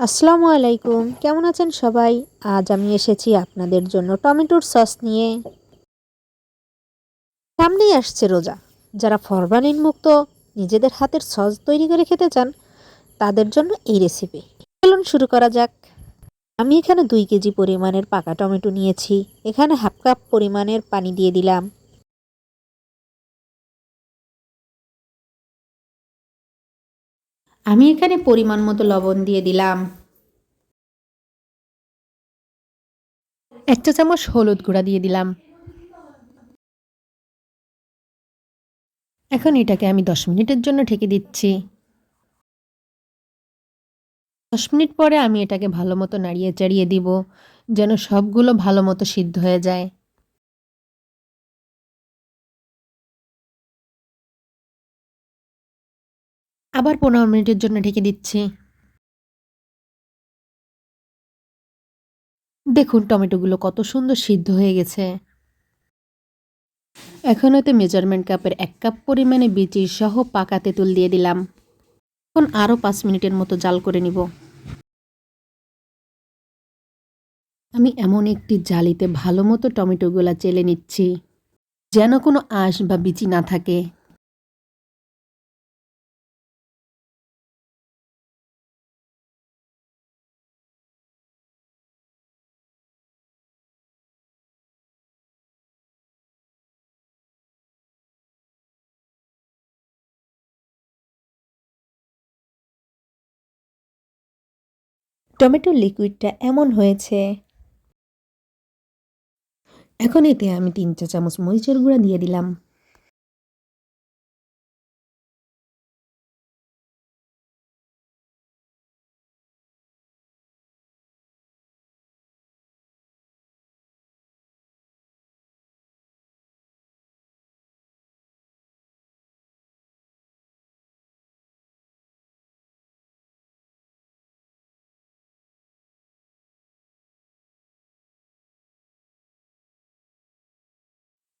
আসসালামু আলাইকুম। কেমন আছেন সবাই? আজ আমি এসেছি আপনাদের জন্য টমেটোর সস নিয়ে। সামনেই আসছে রোজা। যারা ফরমালিন মুক্ত, নিজেদের হাতের সস তৈরি করে খেতে চান, তাদের জন্য এই রেসিপি চলুন শুরু করা যাক। আমি এখানে দুই কেজি পরিমাণের পাকা টমেটো নিয়েছি। এখানে হাফ কাপ পরিমাণের পানি দিয়ে দিলাম। আমি এখানে পরিমাণ মতো লবণ দিয়ে দিলাম। এক চা চামচ হলুদ গুঁড়া দিয়ে দিলাম। এখন এটাকে আমি দশ মিনিটের জন্য ঢেকে দিচ্ছি। দশ মিনিট পরে আমি এটাকে ভালো মতো নাড়িয়ে চাড়িয়ে দিব, যেন সবগুলো ভালো মতো সিদ্ধ হয়ে যায়। আবার পনেরো মিনিটের জন্য ঢেকে দিচ্ছি। দেখুন টমেটোগুলো কত সুন্দর সিদ্ধ হয়ে গেছে। এখন এতে মেজারমেন্ট কাপের এক কাপ পরিমাণে বিচি সহ পাকা তেঁতুল দিয়ে দিলাম। এখন আরও পাঁচ মিনিটের মতো জাল করে নিব। আমি এমন একটি জালিতে ভালো মতো টমেটোগুলা চেলে নিচ্ছি, যেন কোনো আঁশ বা বিচি না থাকে। টমেটোর লিকুইডটা এমন হয়েছে। এখন এতে আমি তিন চা চামচ মরিচের গুঁড়া দিয়ে দিলাম।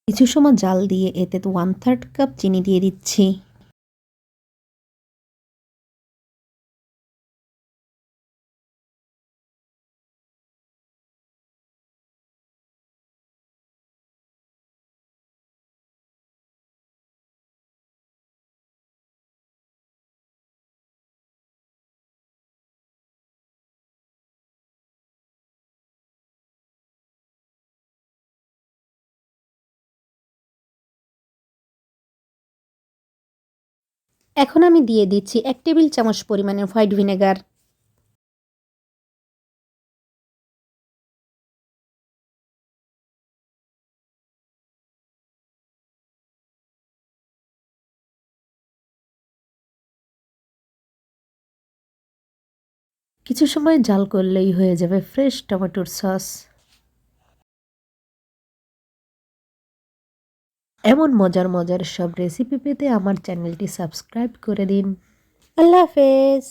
কিছু সময় জাল দিয়ে এতে ওয়ান থার্ড কাপ চিনি দিয়ে দিচ্ছি। এখন আমি দিয়ে দিচ্ছি এক টেবিল চামচ পরিমাণের হোয়াইট ভিনেগার। কিছু সময় জাল করলেই হয়ে যাবে ফ্রেশ টমেটোর সস। এমন মজার মজার সব রেসিপি পেতে আমার চ্যানেলটি সাবস্ক্রাইব করে দিন। আল্লাহ হাফেজ।